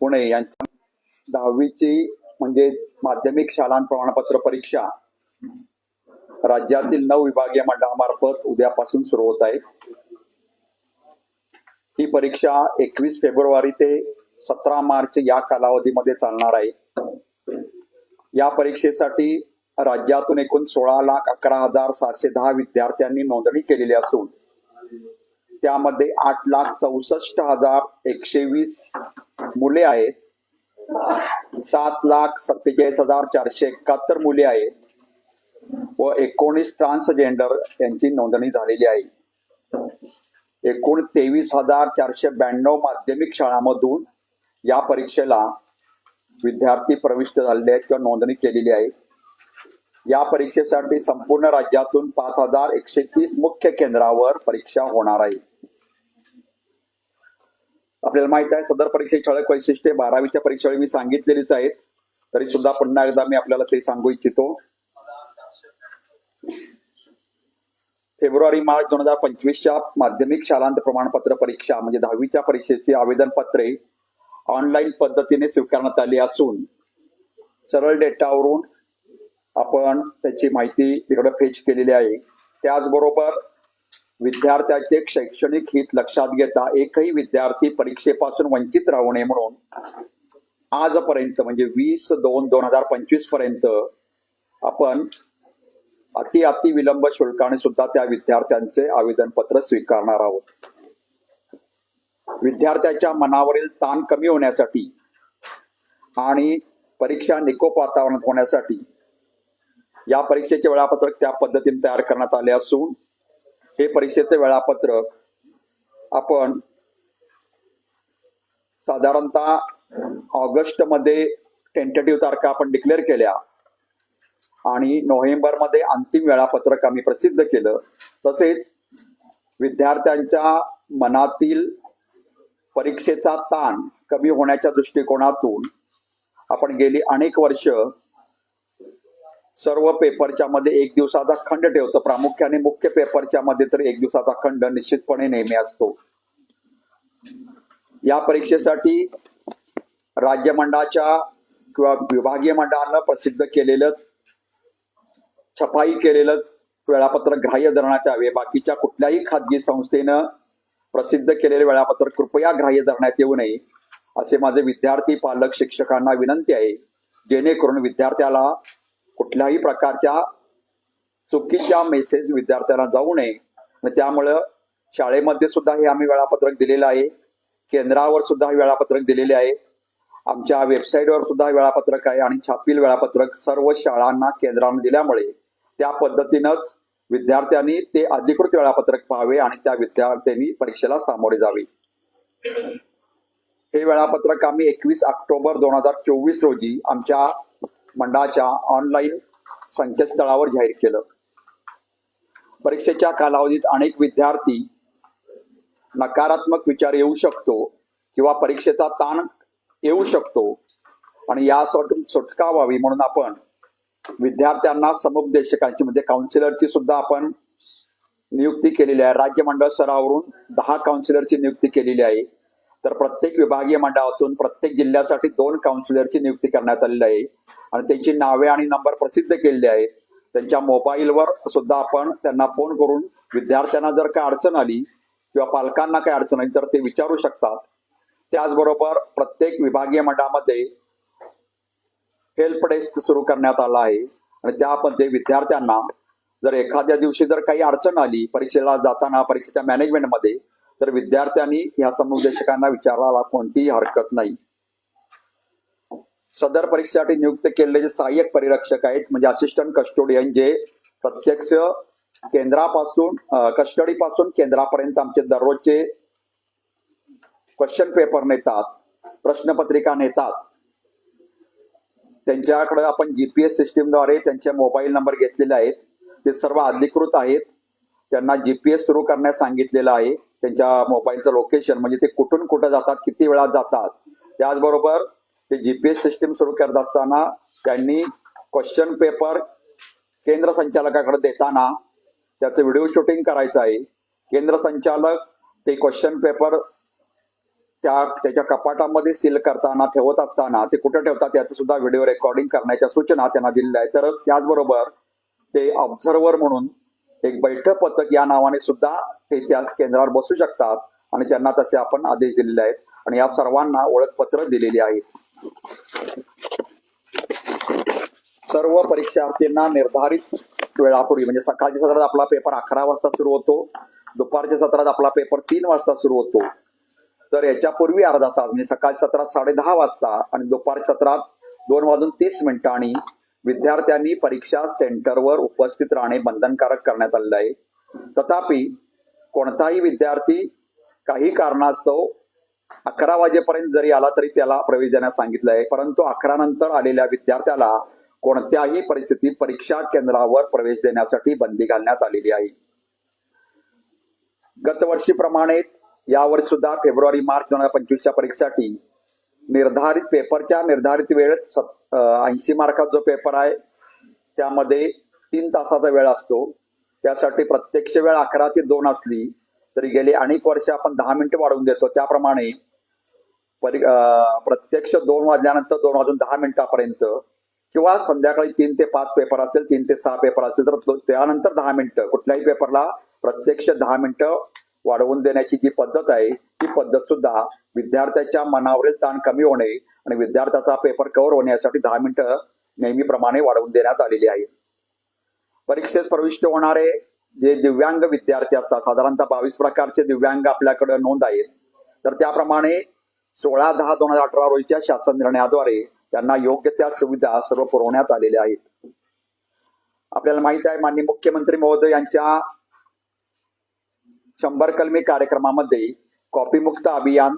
पुणे यांच्या दहावीची म्हणजेच माध्यमिक शाळां प्रमाणपत्र परीक्षा राज्यातील नऊ विभागीय मंडळामार्फत उद्यापासून सुरू होत आहे. ही परीक्षा एकवीस फेब्रुवारी ते सतरा मार्च या कालावधीमध्ये चालणार आहे. या परीक्षेसाठी राज्यातून एकूण सोळा लाख अकरा हजार सातशे दहा विद्यार्थ्यांनी नोंदणी केलेली असून त्यामध्ये आठ लाख चौसष्ट हजार एकशे वीस मुले आहेत. सात लाख सत्तेचाळीस हजार चारशे एकाहत्तर मुले आहेत. व एकोणीस ट्रान्सजेंडर यांची नोंदणी झालेली आहे. एकूण तेवीस हजार चारशे ब्याण्णव माध्यमिक शाळांमधून या परीक्षेला विद्यार्थी प्रविष्ट झालेले आहेत किंवा नोंदणी केलेली आहे. या परीक्षेसाठी संपूर्ण राज्यातून पाच हजार एकशे तीस मुख्य केंद्रावर परीक्षा होणार आहे. आपल्याला माहीत आहे सदर परीक्षेची ठळक वैशिष्ट्ये बारावीच्या परीक्षेवेळी मी सांगितलेलीच आहेत. तरी सुद्धा पुन्हा एकदा मी आपल्याला ते सांगू इच्छितो. फेब्रुवारी मार्च दोन हजार पंचवीसच्या माध्यमिक शालांत प्रमाणपत्र परीक्षा म्हणजे दहावीच्या परीक्षेची आवेदन पत्रे ऑनलाईन पद्धतीने स्वीकारण्यात आली असून सरळ डेटावरून आपण त्याची माहिती तिकडे फेच केलेली आहे. त्याचबरोबर विद्यार्थ्याचे शैक्षणिक हित लक्षात घेता एकही विद्यार्थी परीक्षेपासून वंचित राहू नये म्हणून आजपर्यंत म्हणजे वीस दोन दोन हजार पंचवीसपर्यंत आपण अति अति विलंब शुल्काने सुद्धा त्या विद्यार्थ्यांचे आवेदन पत्र स्वीकारणार आहोत. विद्यार्थ्याच्या मनावरील ताण कमी होण्यासाठी आणि परीक्षा निकोप वातावरणात होण्यासाठी या परीक्षेचे वेळापत्रक त्या पद्धतीने तयार करण्यात आले असून हे परीक्षेचे वेळापत्रक आपण साधारणतः ऑगस्टमध्ये टेंटेटिव्ह तारखा आपण डिक्लेअर केल्या आणि नोव्हेंबरमध्ये अंतिम वेळापत्रक आम्ही प्रसिद्ध केलं. तसेच विद्यार्थ्यांच्या मनातील परीक्षेचा ताण कमी होण्याच्या दृष्टिकोनातून आपण गेली अनेक वर्ष सर्व पेपरच्या मध्ये एक दिवसाचा खंड ठेवतो. प्रामुख्याने मुख्य पेपरच्या मध्ये तर एक दिवसाचा खंड निश्चितपणे नेहमी असतो. या परीक्षेसाठी राज्य मंडळाच्या किंवा विभागीय मंडळानं प्रसिद्ध केलेलंच छपाई केलेलंच वेळापत्रक ग्राह्य धरण्यात यावे. बाकीच्या कुठल्याही खाजगी संस्थेनं प्रसिद्ध केलेले वेळापत्रक कृपया ग्राह्य धरण्यात येऊ नये असे माझे विद्यार्थी पालक शिक्षकांना विनंती आहे. जेणेकरून विद्यार्थ्याला कुठल्याही प्रकारच्या चुकीच्या मेसेज विद्यार्थ्यांना जाऊ नये. त्यामुळं शाळेमध्ये सुद्धा हे आम्ही वेळापत्रक दिलेलं आहे. केंद्रावर सुद्धा हे वेळापत्रक दिलेले आहे. आमच्या वेबसाईटवर सुद्धा वेळापत्रक आहे आणि छापील वेळापत्रक सर्व शाळांना केंद्रांना दिल्यामुळे त्या पद्धतीनंच विद्यार्थ्यांनी ते अधिकृत वेळापत्रक पाहावे आणि त्या विद्यार्थ्यांनी परीक्षेला सामोरे जावे. हे वेळापत्रक आम्ही एकवीस ऑक्टोबर दोन हजार चोवीस रोजी आमच्या मंडळाच्या ऑनलाईन संकेतस्थळावर जाहीर केलं. परीक्षेच्या कालावधीत अनेक विद्यार्थी नकारात्मक विचार येऊ शकतो किंवा परीक्षेचा ताण येऊ शकतो आणि यासाठी सुटका व्हावी म्हणून आपण विद्यार्थ्यांना समुपदेशकांची म्हणजे काउन्सिलरची सुद्धा आपण नियुक्ती केलेली आहे. राज्य मंडळ स्तरावरून दहा काउन्सिलरची नियुक्ती केलेली आहे. तर प्रत्येक विभागीय मंडळातून प्रत्येक जिल्ह्यासाठी दोन काउन्सिलरची नियुक्ती करण्यात आलेली आहे. आणि त्यांची नावे आणि नंबर प्रसिद्ध केलेले आहेत. त्यांच्या मोबाईलवर सुद्धा आपण त्यांना फोन करून विद्यार्थ्यांना जर काय अडचण आली किंवा पालकांना काय अडचण आली तर ते विचारू शकतात. त्याचबरोबर प्रत्येक विभागीय मंडळामध्ये हेल्प डेस्क सुरू करण्यात आला आहे. आणि त्यामध्ये विद्यार्थ्यांना जर एखाद्या दिवशी जर काही अडचण आली परीक्षेला जाताना परीक्षेच्या मॅनेजमेंटमध्ये तर विद्यार्थ्यांनी या समुपदेशकांना विचारायला कोणतीही हरकत नाही. सदर परीक्षेसाठी नियुक्त केलेले जे सहाय्यक परिरक्षक आहेत म्हणजे असिस्टंट कस्टोडियन जे प्रत्यक्ष केंद्रापासून कस्टडीपासून केंद्रापर्यंत आमचे दररोजचे क्वेश्चन पेपर नेतात प्रश्नपत्रिका नेतात. त्यांच्याकडे आपण जीपीएस सिस्टीमद्वारे त्यांचे मोबाईल नंबर घेतलेले आहेत. ते सर्व अधिकृत आहेत. त्यांना जीपीएस सुरू करण्यास सांगितलेलं आहे. त्यांच्या मोबाईलचं लोकेशन म्हणजे ते कुठून कुठं जातात किती वेळात जातात. त्याचबरोबर ते जीपीएस सिस्टीम सुरू करत असताना त्यांनी क्वेश्चन पेपर केंद्र संचालकाकडे देताना त्याचं व्हिडिओ शूटिंग करायचं आहे. केंद्र संचालक ते क्वेश्चन पेपर त्या त्याच्या कपाटामध्ये सील करताना ठेवत असताना ते कुठे ठेवतात याचं सुद्धा व्हिडिओ रेकॉर्डिंग करण्याच्या सूचना त्यांना दिलेल्या आहेत. तर त्याचबरोबर ते ऑब्झर्वर म्हणून एक बैठक पथक या नावाने सुद्धा ते त्या केंद्रावर बसू शकतात आणि त्यांना तसे आपण आदेश दिलेले आहेत. आणि या सर्वांना ओळखपत्र दिलेली आहेत. सर्व परीक्षार्थींना निर्धारित वेळापूर्वी म्हणजे सकाळच्या सत्रात आपला पेपर अकरा वाजता सुरू होतो दुपारच्या सत्रात आपला पेपर तीन वाजता सुरू होतो. तर याच्या पूर्वी अर्धा तास म्हणजे सकाळच्या सत्रात साडे दहा वाजता आणि दुपारच्या सत्रात दोन वाजून तीस मिनिटांनी विद्यार्थ्यांनी परीक्षा सेंटरवर उपस्थित राहणे बंधनकारक करण्यात आलेलं आहे. तथापि कोणताही विद्यार्थी काही कारणास्तव अकरा वाजेपर्यंत जरी आला तरी त्याला प्रवेश देण्यास सांगितलं आहे. परंतु अकरा नंतर आलेल्या विद्यार्थ्याला कोणत्याही परिस्थितीत परीक्षा केंद्रावर प्रवेश देण्यासाठी बंदी घालण्यात आलेली आहे. गतवर्षीप्रमाणेच यावर्षी सुद्धा फेब्रुवारी मार्च दोन हजार पंचवीसच्या परीक्षेसाठी निर्धारित पेपरच्या निर्धारित वेळ ऐंशी मार्काचा जो पेपर आहे त्यामध्ये तीन तासाचा वेळ असतो. त्यासाठी प्रत्यक्ष वेळ अकरा ते दोन असली तरी गेली. अनेक वर्ष आपण दहा मिनिटं वाढवून देतो. त्याप्रमाणे परी प्रत्यक्ष दोन वाजल्यानंतर दोन वाजून दहा मिनिटापर्यंत किंवा संध्याकाळी तीन ते पाच पेपर असेल तीन ते सहा पेपर असेल तर त्यानंतर दहा मिनिटं. कुठल्याही पेपरला प्रत्यक्ष दहा मिनिटं वाढवून देण्याची जी पद्धत आहे ती पद्धत सुद्धा विद्यार्थ्याच्या मनावरील ताण कमी होणे आणि विद्यार्थ्याचा पेपर कव्हर होण्यासाठी दहा मिनिटं नेहमीप्रमाणे वाढवून देण्यात आलेली आहे. परीक्षेत प्रविष्ट होणारे जे दिव्यांग विद्यार्थी असतात साधारणतः बावीस प्रकारचे दिव्यांग आपल्याकडे नोंद आहेत. तर त्याप्रमाणे सोळा दहा दोन हजार अठरा रोजीच्या शासन निर्णयाद्वारे त्यांना योग्य त्या सुविधा सर्व पुरवण्यात आलेल्या आहेत. आपल्याला माहीत आहे माननीय मुख्यमंत्री महोदय यांच्या शंभर कलमी कार्यक्रमामध्ये कॉपीमुक्त अभियान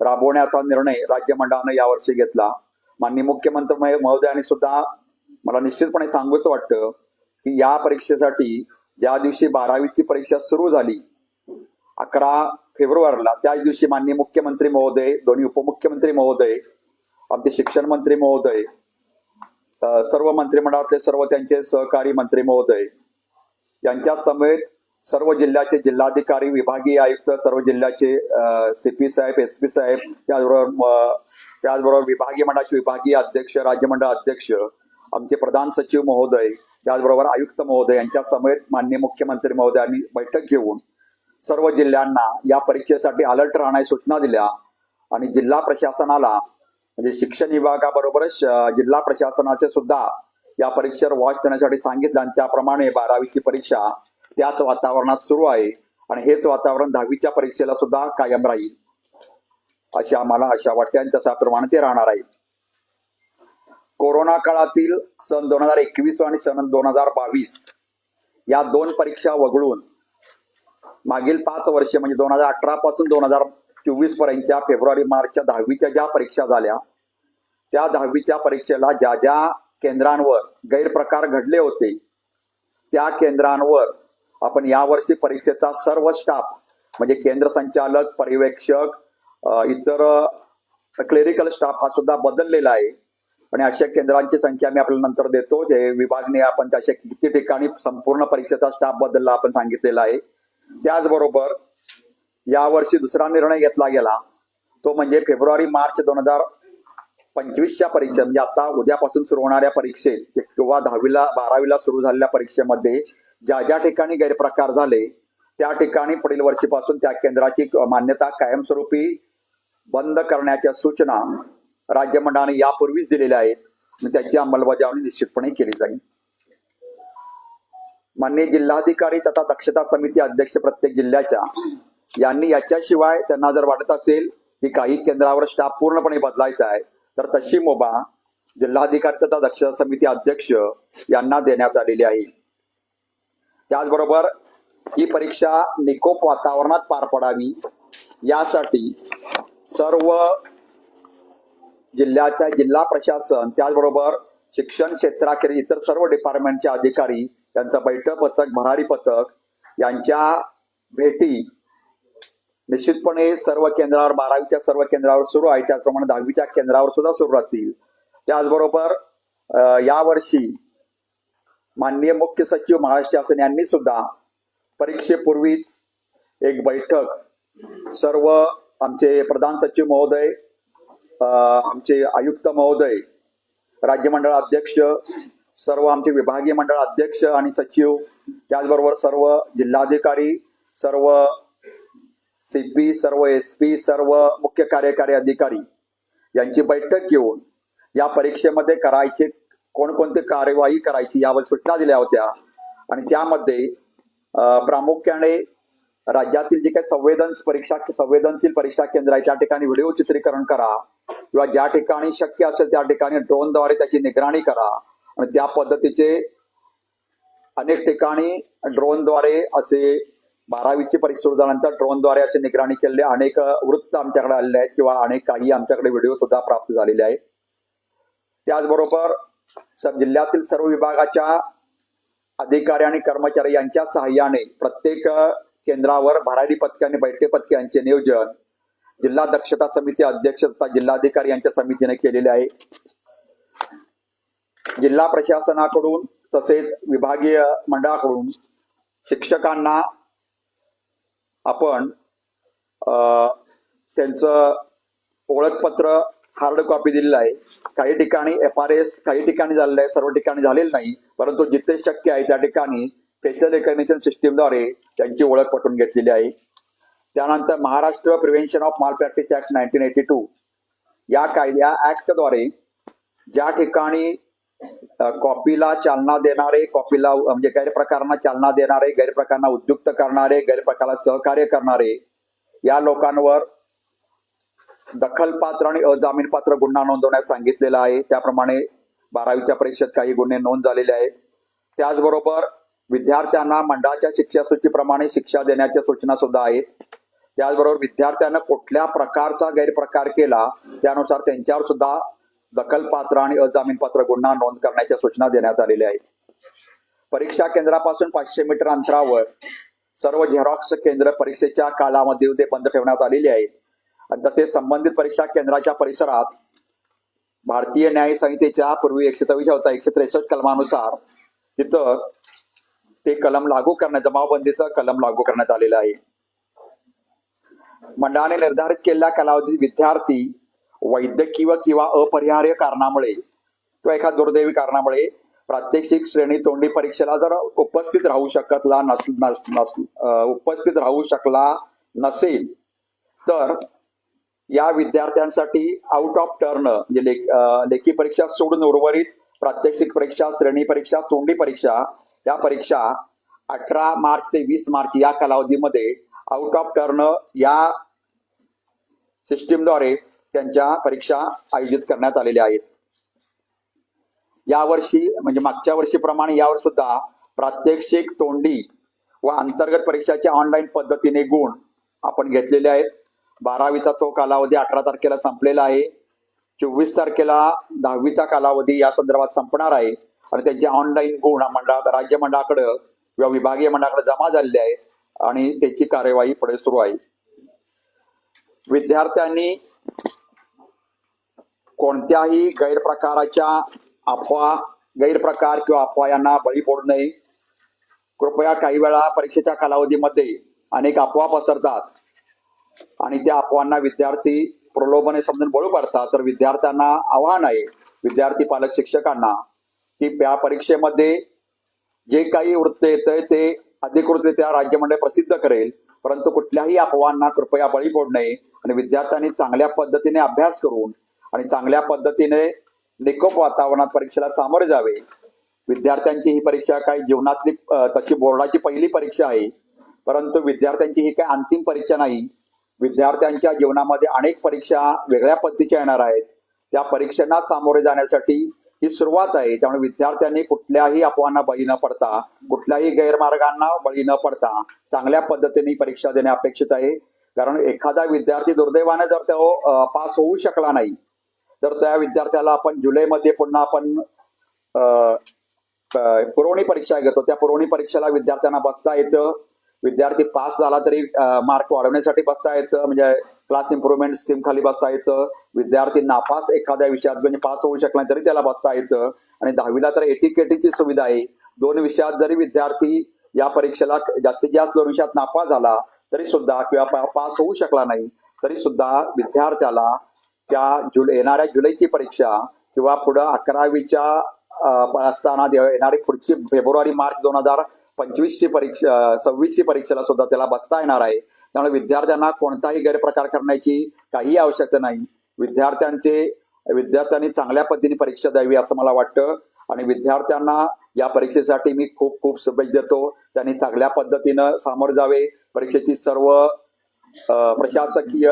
राबवण्याचा निर्णय राज्य मंडळानं यावर्षी घेतला. माननीय मुख्यमंत्री महोदयांनी सुद्धा मला निश्चितपणे सांगूच वाटतं की या परीक्षेसाठी ज्या दिवशी बारावीची परीक्षा सुरू झाली अकरा फेब्रुवारीला त्याच दिवशी माननीय मुख्यमंत्री महोदय दोन्ही उपमुख्यमंत्री महोदय आमचे शिक्षण मंत्री महोदय सर्व मंत्रिमंडळातले सर्व त्यांचे सहकारी मंत्री महोदय यांच्या समेत सर्व जिल्ह्याचे जिल्हाधिकारी विभागीय आयुक्त सर्व जिल्ह्याचे सी पी साहेब एस पी साहेब त्याचबरोबर त्याचबरोबर विभागीय मंडळाचे विभागीय अध्यक्ष राज्यमंडळ अध्यक्ष आमचे प्रधान सचिव महोदय त्याचबरोबर आयुक्त महोदय यांच्या समेत माननीय मुख्यमंत्री महोदयांनी बैठक घेऊन सर्व जिल्ह्यांना या परीक्षेसाठी अलर्ट राहण्याची सूचना दिल्या. आणि जिल्हा प्रशासनाला म्हणजे शिक्षण विभागाबरोबरच जिल्हा प्रशासनाचे सुद्धा या परीक्षेवर वॉच देण्यासाठी सांगितलं. आणि त्याप्रमाणे बारावीची परीक्षा त्याच वातावरणात सुरू आहे. आणि हेच वातावरण दहावीच्या परीक्षेला सुद्धा कायम राहील. अशी आम्हाला आशा वाटते. आणि तशाप्रमाणे ते राहणार आहे. कोरोना काळातील सन दोन हजार एकवीस आणि सन दोन हजार बावीस या दोन परीक्षा वगळून मागील पाच वर्षे म्हणजे दोन हजार अठरा पासून दोन हजार चोवीस पर्यंतच्या फेब्रुवारी मार्चच्या दहावीच्या ज्या परीक्षा झाल्या त्या दहावीच्या परीक्षेला ज्या ज्या केंद्रांवर गैरप्रकार घडले होते त्या केंद्रांवर आपण यावर्षी परीक्षेचा सर्व स्टाफ म्हणजे केंद्र संचालक पर्यवेक्षक इतर क्लेरिकल स्टाफ हा सुद्धा बदललेला आहे. आणि अशा केंद्रांची संख्या मी आपल्याला नंतर देतो. जे विभागने आपण त्याच्या किती ठिकाणी संपूर्ण परीक्षेचा स्टाफ बदलला आपण सांगितलेला आहे. त्याचबरोबर यावर्षी दुसरा निर्णय घेतला गेला. तो म्हणजे फेब्रुवारी मार्च दोन हजार पंचवीसच्या परीक्षा म्हणजे आता उद्यापासून सुरू होणाऱ्या परीक्षेत किंवा दहावीला बारावीला सुरू झालेल्या परीक्षेमध्ये ज्या ज्या ठिकाणी गैरप्रकार झाले त्या ठिकाणी पुढील वर्षीपासून त्या केंद्राची मान्यता कायमस्वरूपी बंद करण्याच्या सूचना राज्य मंडळाने यापूर्वीच दिलेल्या आहेत. त्याची अंमलबजावणी निश्चितपणे केली जाईल. माननीय जिल्हाधिकारी तथा दक्षता समिती अध्यक्ष प्रत्येक जिल्ह्याच्या यांनी याच्याशिवाय त्यांना जर वाटत असेल की काही केंद्रावर स्टाफ पूर्णपणे बदलायचा आहे तर तशी मुभा जिल्हाधिकारी तथा दक्षता समिती अध्यक्ष यांना देण्यात आलेली आहे. त्याचबरोबर ही परीक्षा निकोप वातावरणात पार पडावी यासाठी सर्व जिल्ह्याच्या जिल्हा प्रशासन त्याचबरोबर शिक्षण क्षेत्राखेरीज इतर सर्व डिपार्टमेंटचे अधिकारी त्यांचं बैठक पथक भरारी पथक यांच्या भेटी निश्चितपणे सर्व केंद्रावर बारावीच्या सर्व केंद्रावर सुरू आहे. त्याचप्रमाणे दहावीच्या केंद्रावर सुद्धा सुरू राहतील. त्याचबरोबर यावर्षी माननीय मुख्य सचिव महाराष्ट्र शासन यांनी सुद्धा परीक्षेपूर्वीच एक बैठक सर्व आमचे प्रधान सचिव महोदय आमचे आयुक्त महोदय राज्यमंडळ अध्यक्ष सर्व आमचे विभागीय मंडळ अध्यक्ष आणि सचिव त्याचबरोबर सर्व जिल्हाधिकारी सर्व सीपी सर्व एस पी सर्व मुख्य कार्यकारी अधिकारी यांची बैठक घेऊन या परीक्षेमध्ये करायचे कोणकोणती कार्यवाही करायची यावर सूचना दिल्या होत्या. आणि त्यामध्ये प्रामुख्याने राज्यातील जे काही संवेदन परीक्षा संवेदनशील परीक्षा केंद्र आहे त्या ठिकाणी व्हिडिओ चित्रीकरण करा. किंवा ज्या ठिकाणी शक्य असेल त्या ठिकाणी ड्रोनद्वारे त्याची निगराणी करा. आणि त्या पद्धतीचे अनेक ठिकाणी ड्रोनद्वारे असे बारावीची परीक्षा सुरू झाल्यानंतर ड्रोनद्वारे असे निगराणी केलेले अनेक वृत्त आमच्याकडे आलेले आहेत किंवा अनेक काही आमच्याकडे व्हिडिओ सुद्धा प्राप्त झालेले आहेत. त्याचबरोबर जिल्ह्यातील सर्व विभागाच्या अधिकारी आणि कर्मचारी यांच्या सहाय्याने प्रत्येक केंद्रावर भरारी पथके आणि बैठे पथके यांचे नियोजन जिल्हा दक्षता समिती अध्यक्ष तथा जिल्हाधिकारी यांच्या समितीने केलेले आहे. जिल्हा प्रशासनाकडून तसेच विभागीय मंडळाकडून शिक्षकांना आपण त्यांचं ओळखपत्र हार्ड कॉपी दिलेलं आहे. काही ठिकाणी एफ आर एस काही ठिकाणी झालेलं आहे सर्व ठिकाणी झालेलं नाही परंतु जिथे शक्य आहे त्या ठिकाणी फेशियल रेकग्निशन सिस्टीमद्वारे त्यांची ओळख पटवून घेतलेली आहे. त्यानंतर Maharashtra prevention of malpractice act nineteen eighty two या कायद्या ऍक्टद्वारे ज्या ठिकाणी कॉपीला चालना देणारे कॉपीला म्हणजे गैरप्रकारांना चालना देणारे गैरप्रकारांना उद्युक्त करणारे गैरप्रकारला सहकार्य करणारे या लोकांवर दखलपात्र आणि अजामीनपात्र गुन्हा नोंदवण्यास सांगितलेला आहे. त्याप्रमाणे बारावीच्या परीक्षेत काही गुन्हे नोंद झालेले आहेत. त्याचबरोबर विद्यार्थ्यांना मंडळाच्या शिक्षा सूचीप्रमाणे शिक्षा देण्याच्या सूचना सुद्धा आहेत. त्याचबरोबर विद्यार्थ्यांना कुठल्या प्रकारचा गैरप्रकार केला त्यानुसार त्यांच्यावर सुद्धा दखलपात्र आणि अजामीनपात्र गुन्हा नोंद करण्याच्या सूचना देण्यात आलेल्या आहेत. परीक्षा केंद्रापासून पाचशे मीटर अंतरावर सर्व झेरॉक्स केंद्र परीक्षेच्या कालावधीमध्ये बंद ठेवण्यात आलेली आहेत. आणि तसेच संबंधित परीक्षा केंद्राच्या परिसरात भारतीय न्याय संहितेच्या पूर्वी एकशे चव्वीस होता एकशे त्रेसष्ट कलमानुसार तिथं ते कलम लागू करण्यात जमावबंदीचा कलम लागू करण्यात आलेलं आहे. मंडळाने निर्धारित केलेल्या कालावधीत विद्यार्थी वैद्यकीय किंवा अपरिहार्य कारणामुळे किंवा एका दुर्दैवी कारणामुळे प्रात्यक्षिक श्रेणी तोंडी परीक्षेला जर उपस्थित राहू शकतला नस, नस, नस उपस्थित राहू शकला नसेल तर या विद्यार्थ्यांसाठी आउट ऑफ टर्न म्हणजे लेखी परीक्षा सोडून उर्वरित प्रात्यक्षिक परीक्षा श्रेणी परीक्षा तोंडी परीक्षा या परीक्षा अठरा मार्च ते वीस मार्च या कालावधीमध्ये आउट ऑफ टर्न या सिस्टीमद्वारे त्यांच्या परीक्षा आयोजित करण्यात आलेल्या आहेत. यावर्षी म्हणजे मागच्या वर्षीप्रमाणे यावर सुद्धा प्रात्यक्षिक तोंडी व अंतर्गत परीक्षाच्या ऑनलाईन पद्धतीने गुण आपण घेतलेले आहेत. बारावीचा तो कालावधी अठरा तारखेला संपलेला आहे. चोवीस तारखेला दहावीचा कालावधी या संदर्भात संपणार आहे. आणि त्यांचे ऑनलाईन गुण मंडळा राज्य मंडळाकडे किंवा विभागीय मंडळाकडे जमा झालेले आहे आणि त्याची कार्यवाही पुढे सुरू आहे. विद्यार्थ्यांनी कोणत्याही गैरप्रकाराच्या अफवा गैरप्रकार किंवा अफवा यांना बळी पडू नये. कृपया काही वेळा परीक्षेच्या कालावधीमध्ये अनेक अफवा पसरतात आणि त्या अफवांना विद्यार्थी प्रलोभने समजून बळू पडतात. तर विद्यार्थ्यांना आव्हान आहे विद्यार्थी पालक शिक्षकांना की त्या परीक्षेमध्ये जे काही वृत्त येतंय ते अधिकृतरित्या राज्य मंडळ प्रसिद्ध करेल. परंतु कुठल्याही अफवांना कृपया बळी पडू नये आणि विद्यार्थ्यांनी चांगल्या पद्धतीने अभ्यास करून आणि चांगल्या पद्धतीने निकोप वातावरणात परीक्षेला सामोरे जावे. विद्यार्थ्यांची ही परीक्षा काही जीवनातली तशी बोर्डाची पहिली परीक्षा आहे. परंतु विद्यार्थ्यांची ही काही अंतिम परीक्षा नाही. विद्यार्थ्यांच्या जीवनामध्ये अनेक परीक्षा वेगळ्या पद्धतीच्या येणार आहेत. त्या परीक्षांना सामोरे जाण्यासाठी ही सुरुवात आहे. त्यामुळे विद्यार्थ्यांनी कुठल्याही अफवांना बळी न पडता कुठल्याही गैरमार्गांना बळी न पडता चांगल्या पद्धतीने परीक्षा देणे अपेक्षित आहे. कारण एखादा विद्यार्थी दुर्दैवाने जर तो पास होऊ शकला नाही तर त्या विद्यार्थ्याला आपण जुलैमध्ये पुन्हा आपण पुरवणी परीक्षा घेतो. त्या पुरवणी परीक्षेला विद्यार्थ्यांना बसता येतं. विद्यार्थी पास झाला तरी मार्क वाढवण्यासाठी बसता येतं. म्हणजे क्लास इम्प्रुव्हमेंट स्कीम खाली बसता येतं. विद्यार्थी नापास एखाद्या विषयात म्हणजे पास होऊ शकला तरी त्याला बसता येतं. आणि दहावीला तर एटीकेटीची सुविधा आहे. दोन विषयात जरी विद्यार्थी या परीक्षेला जास्तीत जास्त दोन विषयात नापास झाला तरी सुद्धा किंवा पास होऊ शकला नाही तरी सुद्धा विद्यार्थ्याला त्या जुलै येणाऱ्या जुलैची परीक्षा किंवा पुढं अकरावीच्या असताना येणारी पुढची फेब्रुवारी मार्च दोन हजार पंचवीसशे परीक्षा सव्वीसशे परीक्षेला सुद्धा त्याला बसता येणार आहे. त्यामुळे विद्यार्थ्यांना कोणताही गैरप्रकार करण्याची काही आवश्यकता नाही. विद्यार्थ्यांचे विद्यार्थ्यांनी चांगल्या पद्धतीने परीक्षा द्यावी असं मला वाटतं. आणि विद्यार्थ्यांना या परीक्षेसाठी मी खूप खूप शुभेच्छा देतो. त्यांनी चांगल्या पद्धतीनं सामोरं जावे. परीक्षेची सर्व प्रशासकीय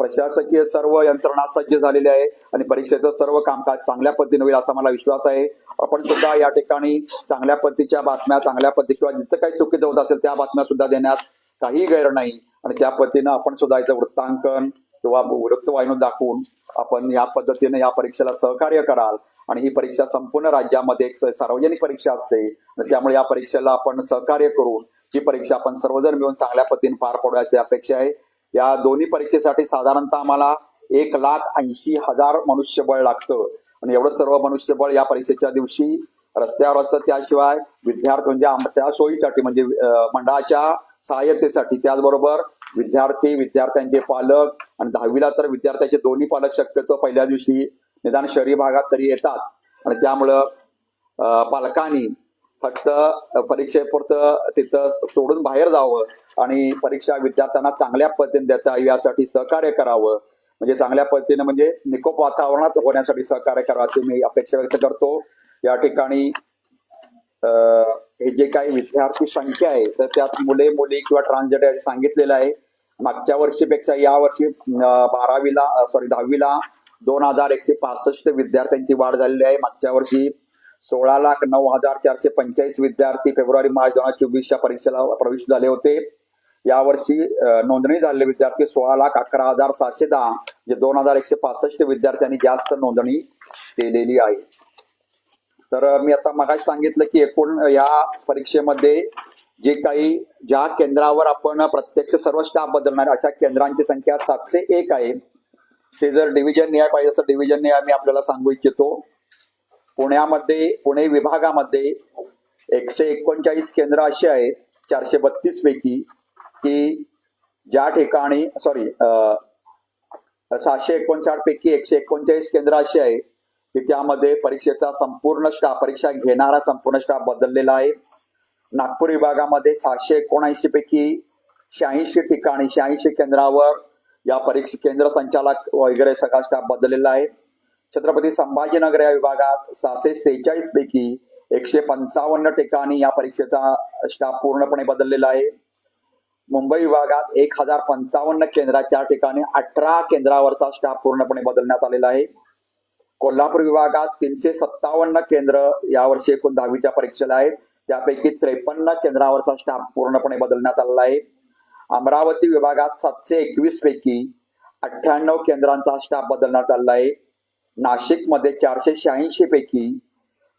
प्रशासकीय सर्व यंत्रणा सज्ज झालेली आहे आणि परीक्षेचं सर्व कामकाज चांगल्या पद्धतीने होईल असा मला विश्वास आहे. आपण सुद्धा या ठिकाणी चांगल्या पद्धतीच्या बातम्या चांगल्या पद्धती किंवा जिथं काही चुकीचं होत असेल त्या बातम्या सुद्धा देण्यात काही गैर नाही. आणि त्या पद्धतीनं आपण सुद्धा इथं वृत्तांकन किंवा वृत्तवाहिनी दाखवून आपण या पद्धतीने या परीक्षेला सहकार्य कराल. आणि ही परीक्षा संपूर्ण राज्यामध्ये एक सार्वजनिक परीक्षा असते. त्यामुळे या परीक्षेला आपण सहकार्य करून ही परीक्षा आपण सर्वजण मिळून चांगल्या पद्धतीने पार पाडू अशी अपेक्षा आहे. या दोन्ही परीक्षेसाठी साधारणतः आम्हाला एक लाख ऐंशी हजार मनुष्यबळ लागतं. आणि एवढं सर्व मनुष्यबळ या परीक्षेच्या दिवशी रस्त्यावर असतं. त्याशिवाय विद्यार्थी म्हणजे आमच्या सोयीसाठी म्हणजे मंडळाच्या सहाय्यतेसाठी. त्याचबरोबर विद्यार्थी विद्यार्थ्यांचे पालक आणि दहावीला तर विद्यार्थ्याचे दोन्ही पालक शक्यतो पहिल्या दिवशी निदान शहरी भागात तरी येतात. आणि त्यामुळं पालकांनी फक्त परीक्षेपुरतं तिथं सोडून बाहेर जावं आणि परीक्षा विद्यार्थ्यांना चांगल्या पद्धतीने देता यासाठी सहकार्य करावं. म्हणजे चांगल्या पद्धतीने म्हणजे निकोप वातावरणात होण्यासाठी सहकार्य करावं अशी मी अपेक्षा व्यक्त करतो. या ठिकाणी हे जे काही विद्यार्थी संख्या आहे तर त्यात मुले मुली किंवा ट्रान्सजेंडर सांगितलेलं आहे. मागच्या वर्षीपेक्षा या वर्षी बारावीला सॉरी दहावीला दोन हजार एकशे पासष्ट विद्यार्थ्यांची वाढ झालेली आहे. मागच्या वर्षी सोळा लाख नऊ हजार चारशे पंचेचाळीस विद्यार्थी फेब्रुवारी मार्च दोन हजार चोवीसच्या परीक्षेला प्रवेश झाले होते. यावर्षी नोंदणी झालेले विद्यार्थी सोळा लाख अकरा हजार सहाशे दहा म्हणजे दोन हजार एकशे पासष्ट विद्यार्थ्यांनी जास्त नोंदणी केलेली आहे. तर मी आता मगाशी सांगितलं की एकूण या परीक्षेमध्ये जे काही ज्या केंद्रावर आपण प्रत्यक्ष सर्व स्टाफ बदलणार अशा केंद्रांची संख्या सातशे एक आहे. ते जर डिव्हिजन न्याय पाहिजे तर डिव्हिजन न्याय मी आपल्याला सांगू इच्छितो. पुण्यामध्ये पुणे विभागामध्ये एकशे एकोणचाळीस केंद्र अशी आहेत चारशे बत्तीस पैकी की ज्या ठिकाणी सॉरी सहाशे एकोणसाठ पैकी एकशे एकोणचाळीस केंद्र अशी आहे की त्यामध्ये परीक्षेचा संपूर्ण स्टाफ परीक्षा घेणारा संपूर्ण स्टाफ बदललेला आहे. नागपूर विभागामध्ये सहाशे एकोणऐंशी पैकी शहाऐंशी ठिकाणी शहाऐंशी केंद्रावर या परीक्षा केंद्र संचालक वगैरे सगळा स्टाफ बदललेला आहे. छत्रपती संभाजीनगर या विभागात सहाशे सेहेचाळीस पैकी एकशे पंचावन्न ठिकाणी या परीक्षेचा स्टाफ पूर्णपणे बदललेला आहे. मुंबई विभागात एक हजार पंचावन्न केंद्राच्या ठिकाणी अठरा केंद्रावरचा स्टाफ पूर्णपणे बदलण्यात आलेला आहे. कोल्हापूर विभागात तीनशे सत्तावन्न केंद्र यावर्षी एकूण दहावीच्या परीक्षेला आहेत. त्यापैकी त्रेपन्न केंद्रावरचा स्टाफ पूर्णपणे बदलण्यात आलेला आहे. अमरावती विभागात सातशे एकवीस पैकी अठ्ठ्याण्णव केंद्रांचा स्टाफ बदलण्यात आलेला आहे. नाशिकमध्ये चारशे शहाऐंशी पैकी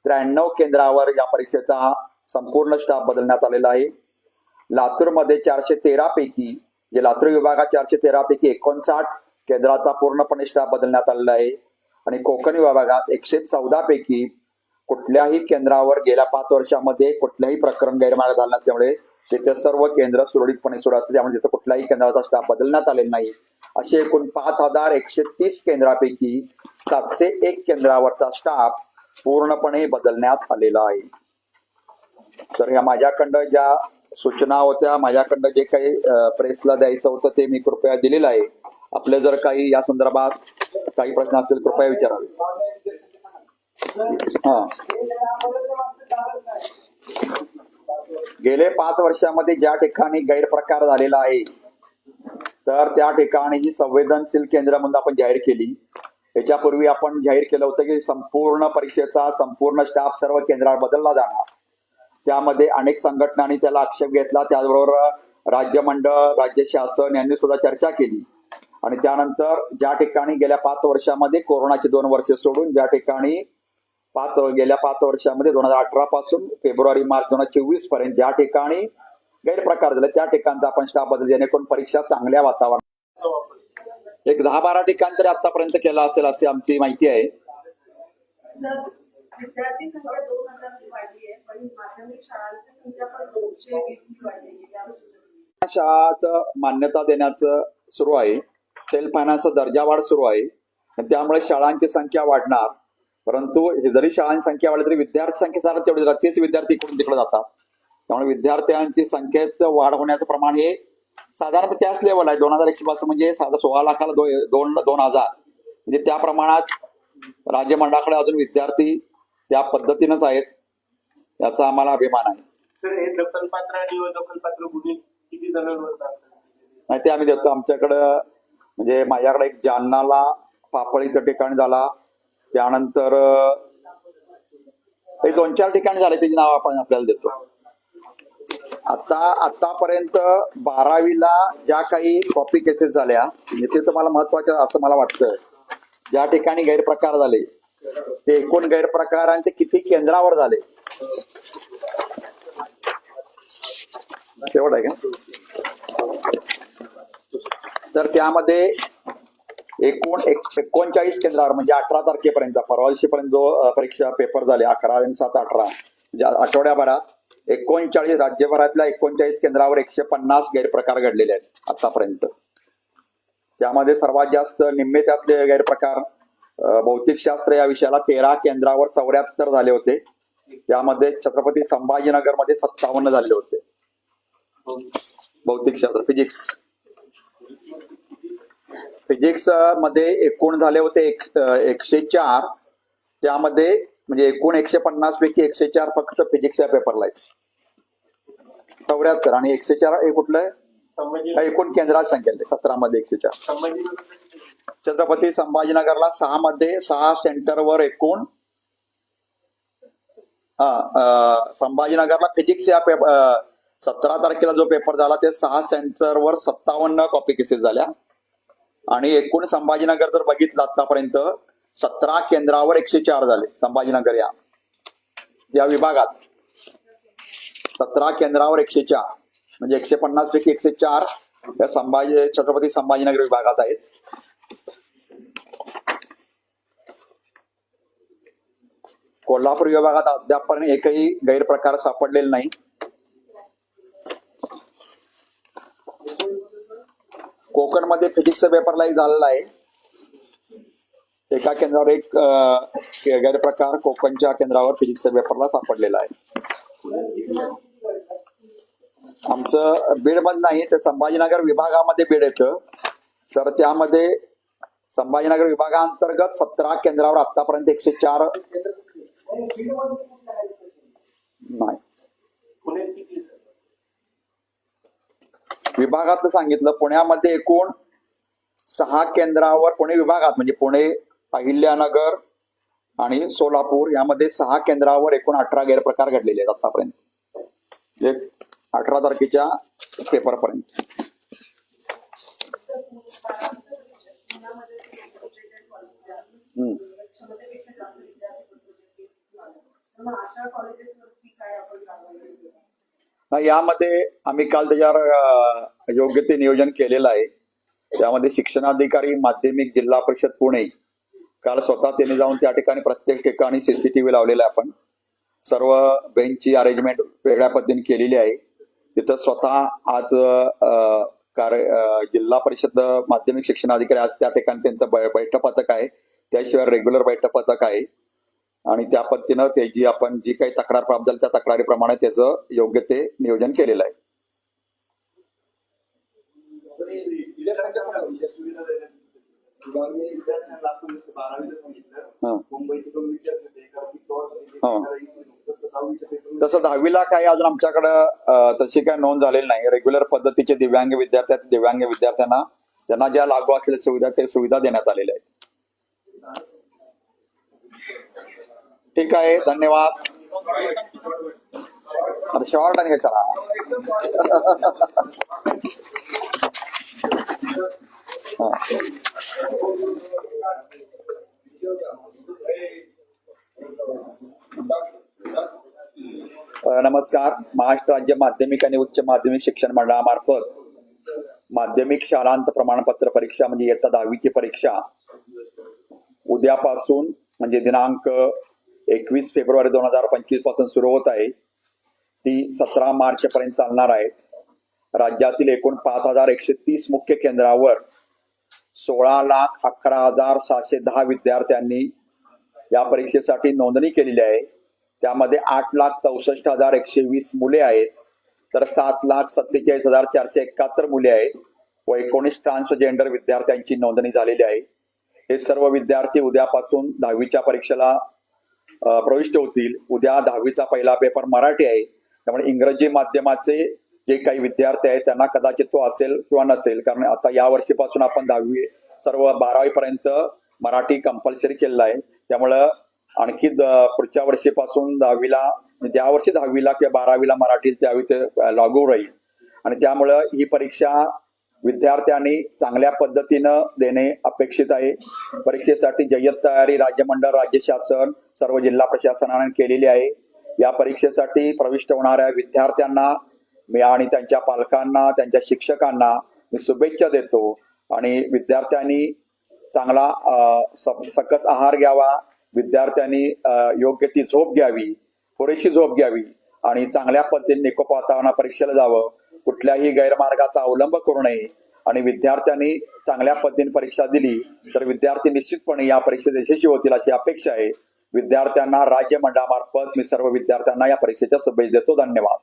त्र्याण्णव केंद्रावर या परीक्षेचा संपूर्ण स्टाफ बदलण्यात आलेला आहे. लातूरमध्ये चारशे तेरा पैकी जे लातूर विभागात चारशे तेरा पैकी एकोणसाठ केंद्राचा पूर्णपणे स्टाफ बदलण्यात आलेला आहे. आणि कोकण विभागात एकशे चौदा पैकी कुठल्याही केंद्रावर गेल्या पाच वर्षामध्ये कुठल्याही प्रकरण गैरमार्ग झाला नसल्यामुळे तिथे सर्व केंद्र सुरळीतपणे सुरू असते. त्यामुळे तिथे कुठल्याही केंद्राचा स्टाफ बदलण्यात आलेला नाही असे एकूण पाच हजार एकशे तीस केंद्रापैकी सातशे एक केंद्रावरचा स्टाफ पूर्णपणे बदलण्यात आलेला आहे. तर या माझ्याकडं ज्या सूचना होत्या माझ्याकडं जे काही प्रेसला द्यायचं होतं ते मी कृपया दिलेलं आहे. आपले जर काही या संदर्भात काही प्रश्न असतील कृपया विचारावे. हा. गेले पाच वर्षामध्ये ज्या ठिकाणी गैरप्रकार झालेला आहे तर त्या ठिकाणी जी संवेदनशील केंद्र म्हणून आपण जाहीर केली याच्यापूर्वी आपण जाहीर केलं होतं की संपूर्ण परीक्षेचा संपूर्ण स्टाफ सर्व केंद्रावर बदलला जाणार. त्यामध्ये अनेक संघटनांनी त्याला आक्षेप घेतला त्याचबरोबर राज्य मंडळ राज्य शासन यांनी सुद्धा चर्चा केली. आणि त्यानंतर ज्या ठिकाणी गेल्या पाच वर्षामध्ये कोरोनाची दोन वर्ष सोडून ज्या ठिकाणी पाच गेल्या पाच वर्षामध्ये दोन हजार अठरा पासून फेब्रुवारी मार्च दोन हजार चोवीसपर्यंत ज्या ठिकाणी गैरप्रकार झाले त्या ठिकाणचा आपण स्टाफ बदल जेणेकरून परीक्षा चांगल्या वातावरण एक दहा बारा ठिकाण तरी आतापर्यंत केला असेल अशी आमची माहिती आहे. शाळांची मान्यता देण्याचं सुरू आहे. सेल्फ फायनान्स दर्जा वाढ सुरू आहे. आणि त्यामुळे शाळांची संख्या वाढणार. परंतु हे जरी शाळांची संख्या वाढली तरी विद्यार्थी संख्या जरा तेवढी राहते. तेच विद्यार्थी इकडून तिकडे जातात. त्यामुळे विद्यार्थ्यांची संख्येत वाढ होण्याचं प्रमाण हे साधारणतः त्याच लेवल आहे. दोन हजार एकशे पासून म्हणजे साधा सोळा लाखाला दो- दोन दोन हजार. म्हणजे त्या प्रमाणात राज्य मंडळाकडे अजून विद्यार्थी त्या पद्धतीनंच आहेत याचा आम्हाला अभिमान आहे. सर हे दखलपात्र आणि अदखलपात्र गुन्हे किती जणांवर दाखल नाही ते आम्ही देतो. आमच्याकडं म्हणजे माझ्याकडे एक जालनाला पापळीचं ठिकाण झाला. त्यानंतर हे दोन चार ठिकाणी झाले त्याची नाव आपण आपल्याला देतो. आता आतापर्यंत बारावीला ज्या काही कॉपी केसेस झाल्या ते तुम्हाला महत्त्वाच्या असं मला वाटतं ज्या ठिकाणी गैरप्रकार झाले ते एकूण गैरप्रकार आणि ते किती केंद्रावर झाले? तेवढं आहे का? तर त्यामध्ये एकूण एकोणचाळीस केंद्रावर म्हणजे अठरा तारखेपर्यंत परवा दिवशीपर्यंत जो परीक्षा पेपर झाले अकरा आणि सात अठरा. म्हणजे आठवड्याभरात एकोणचाळीस राज्यभरातल्या एकोणचाळीस केंद्रावर एकशे पन्नास गैरप्रकार घडलेले आहेत आतापर्यंत. त्यामध्ये सर्वात जास्त निम्मे त्यातले गैरप्रकार भौतिकशास्त्र या विषयाला तेरा केंद्रावर चौऱ्याहत्तर झाले होते. त्यामध्ये छत्रपती संभाजीनगरमध्ये सत्तावन्न झाले होते. भौतिकशास्त्र फिजिक्स फिजिक्समध्ये एकूण झाले होते एक एकशे चार. त्यामध्ये म्हणजे एकूण एकशे पन्नास पैकी एकशे चार फक्त फिजिक्सच्या पेपरला आहेत. चौऱ्याहत्तर आणि एकशे चार हे कुठलं आहे? एकूण केंद्रात संख्या सतरा मध्ये एकशे चार. छत्रपती संभाजीनगरला सहा मध्ये सहा सेंटरवर एकूण. हा संभाजीनगरला फिजिक्स या पेपर सतरा तारखेला जो पेपर झाला ते सहा सेंटरवर सत्तावन्न कॉपी केसेस झाल्या. आणि एकूण संभाजीनगर जर बघितलं आतापर्यंत सतरा केंद्रावर एकशे चार झाले संभाजीनगर या या विभागात. सतरा केंद्रावर एकशे चार म्हणजे एकशे पन्नास पैकी एकशे चार या संभाजी छत्रपती संभाजीनगर विभागात आहेत. कोल्हापूर विभागात अद्यापपर्यंत एकही गैरप्रकार सापडलेला नाही. कोकणमध्ये पेपरलाही पेपरला झालेला आहे. एका केंद्रावर एक गैरप्रकार कोकणच्या केंद्रावर फिजिक्सच्या पेपरला सापडलेला आहे. आमचं बीड बंद नाही तर संभाजीनगर विभागामध्ये बीड येतं. तर त्यामध्ये संभाजीनगर विभागांतर्गत सतरा केंद्रावर आतापर्यंत एकशे चार नाही. विभागातलं सांगितलं पुण्यामध्ये एकूण सहा केंद्रावर पुणे विभागात म्हणजे पुणे अहिल्यानगर आणि सोलापूर यामध्ये सहा केंद्रावर एकूण अठरा गैरप्रकार घडलेले आहेत आतापर्यंत. एक अठरा तारखेच्या पेपरपर्यंत. हम्म. यामध्ये आम्ही काल त्याच्यावर योग्य ते नियोजन केलेलं आहे. त्यामध्ये शिक्षणाधिकारी माध्यमिक जिल्हा परिषद पुणे काल स्वतः त्यांनी जाऊन त्या ठिकाणी प्रत्येक ठिकाणी सीसीटीव्ही लावलेला आहे आपण. सर्व बेंचची अरेंजमेंट वेगळ्या पद्धतीने केलेली आहे. तिथं स्वतः आज कार्य जिल्हा परिषद माध्यमिक शिक्षणाधिकारी आज त्या ठिकाणी त्यांचं बैठक पथक आहे. त्याशिवाय रेग्युलर बैठक पथक आहे. आणि त्या पद्धतीनं त्याची आपण जी काही तक्रार प्राप्त झाली त्या तक्रारीप्रमाणे त्याचं योग्य ते नियोजन केलेलं आहे. विभागीय विद्यार्थ्यांना आपण जसं बारावीला सांगितलं. मुंबईचे दोन विद्यार्थी होते एका. तसं दहावीला काही अजून आमच्याकडं तशी काही नोंद झालेली नाही रेग्युलर पद्धतीचे दिव्यांग विद्यार्थी आहेत. दिव्यांग विद्यार्थ्यांना त्यांना ज्या लागू असलेल्या सुविधा ते सुविधा देण्यात आलेल्या आहेत ठीक आहे धन्यवाद अरे शॉर्ट आणि. अ, नमस्कार. महाराष्ट्र राज्य माध्यमिक आणि उच्च माध्यमिक शिक्षण मंडळामार्फत माध्यमिक शालांत प्रमाणपत्र परीक्षा म्हणजे इयत्ता दहावीची परीक्षा उद्यापासून म्हणजे दिनांक एकवीस फेब्रुवारी दोन हजार पंचवीसपासून सुरू होत आहे. ती सतरा मार्च पर्यंत चालणार आहे राज्यातील एकूण पाच हजार एकशे तीस मुख्य केंद्रावर सोळा लाख अकरा हजार सहाशे दहा विद्यार्थ्यांनी या परीक्षेसाठी नोंदणी केलेली आहे. त्यामध्ये आठ लाख चौसष्ट हजार एकशे वीस मुले आहेत. तर सात लाख सत्तेचाळीस हजार चारशे एकाहत्तर मुले आहेत व एकोणीस ट्रान्सजेंडर विद्यार्थ्यांची नोंदणी झालेली आहे. हे सर्व विद्यार्थी उद्यापासून दहावीच्या परीक्षेला प्रविष्ट होतील. उद्या दहावीचा पहिला पेपर मराठी आहे. त्यामुळे इंग्रजी माध्यमाचे जे काही विद्यार्थी आहेत त्यांना कदाचित तो असेल किंवा नसेल. कारण आता या वर्षीपासून आपण दहावी सर्व बारावी पर्यंत मराठी कंपल्सरी केलेलं आहे. त्यामुळं आणखी द- पुढच्या वर्षीपासून दहावीला ज्या वर्षी दहावीला किंवा बारावीला मराठी त्यावेळी ते लागू राहील. आणि त्यामुळं ही परीक्षा विद्यार्थ्यांनी चांगल्या पद्धतीनं देणे अपेक्षित आहे. परीक्षेसाठी जय्यत तयारी राज्यमंडळ राज्य शासन सर्व जिल्हा प्रशासनाने केलेली आहे. या परीक्षेसाठी प्रविष्ट होणाऱ्या विद्यार्थ्यांना मी आणि त्यांच्या पालकांना त्यांच्या शिक्षकांना मी शुभेच्छा देतो आणि विद्यार्थ्यांनी चांगला सकस आहार घ्यावा. विद्यार्थ्यांनी योग्य ती झोप घ्यावी पुरेशी झोप घ्यावी आणि चांगल्या पद्धतीने निकोप वातावरणा परीक्षेला जावं. कुठल्याही गैरमार्गाचा अवलंब करू नये आणि विद्यार्थ्यांनी चांगल्या पद्धतीने परीक्षा दिली तर विद्यार्थी निश्चितपणे या परीक्षेत यशस्वी होतील अशी अपेक्षा आहे. विद्यार्थ्यांना राज्य मंडळामार्फत मी सर्व विद्यार्थ्यांना या परीक्षेच्या शुभेच्छा देतो. धन्यवाद.